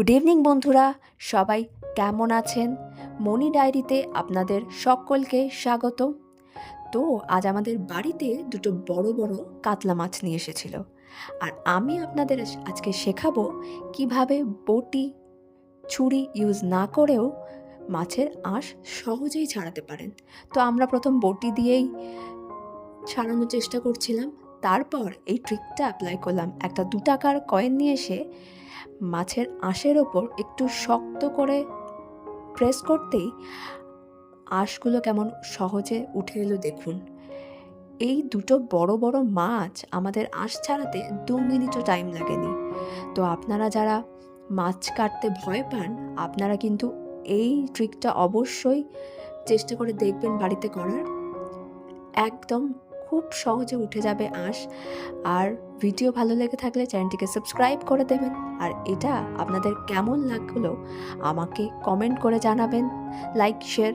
Good evening বন্ধুরা। সবাই কেমন আছেন? মনি ডায়েরিতে আপনাদের সকলকে স্বাগত। তো, আজ আমাদের বাড়িতে দুটো বড় বড় কাতলা মাছ নিয়ে এসেছিল। আর আমি আপনাদের আজকে শেখাবো কীভাবে বটি, ছুরি ইউজ না করেও মাছের আঁশ সহজেই ছাড়াতে পারেন। তো, আমরা প্রথম বটি দিয়েই ছাড়ানোর চেষ্টা করছিলাম। তারপর এই ট্রিকটা অ্যাপ্লাই করলাম। একটা দু টাকার কয়েন নিয়ে এসে মাছের আঁশের ওপর একটু শক্ত করে প্রেস করতেই আঁশগুলো কেমন সহজে উঠে এলো দেখুন। এই দুটো বড় বড় মাছ আমাদের আঁশ ছাড়াতে দু মিনিটও টাইম লাগেনি। তো আপনারা যারা মাছ কাটতে ভয় পান, আপনারা কিন্তু এই ট্রিকটা অবশ্যই চেষ্টা করে দেখবেন বাড়িতে করার। একদম খুব সহজে উঠে যাবে আঁশ। আর ভিডিও ভালো লেগে থাকলে চ্যানেলটিকে সাবস্ক্রাইব করে দেবেন। আর এটা আপনাদের কেমন লাগল, আমাকে কমেন্ট করে জানাবেন। Like share